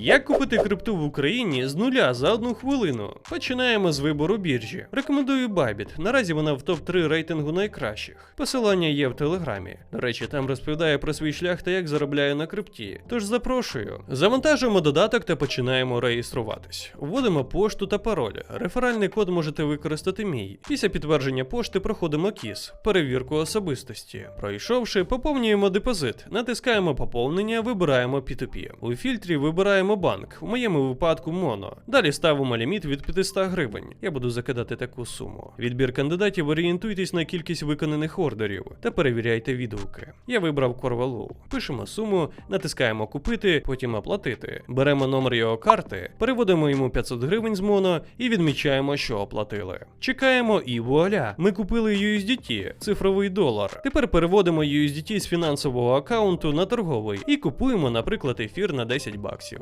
Як купити крипту в Україні з нуля за одну хвилину? Починаємо з вибору біржі. Рекомендую Bybit. Наразі вона в топ-3 рейтингу найкращих. Посилання є в телеграмі. До речі, там розповідає про свій шлях та як заробляє на крипті. Тож запрошую. Завантажуємо додаток та починаємо реєструватись. Вводимо пошту та пароль. Реферальний код можете використати мій. Після підтвердження пошти проходимо КІС, перевірку особистості. Пройшовши, поповнюємо депозит, натискаємо поповнення, вибираємо P2P. У фільтрі вибираємо банк, в моєму випадку моно. Далі ставимо ліміт від 500 гривень. Я буду закидати таку суму. Відбір кандидатів орієнтуйтесь на кількість виконаних ордерів та перевіряйте відгуки. Я вибрав Корвалу. Пишемо суму, натискаємо купити, потім оплатити. Беремо номер його карти, переводимо йому 500 гривень з моно і відмічаємо, що оплатили. Чекаємо і вуаля! Ми купили USDT, цифровий долар. Тепер переводимо USDT з фінансового аккаунту на торговий і купуємо, наприклад, ефір на 10 баксів.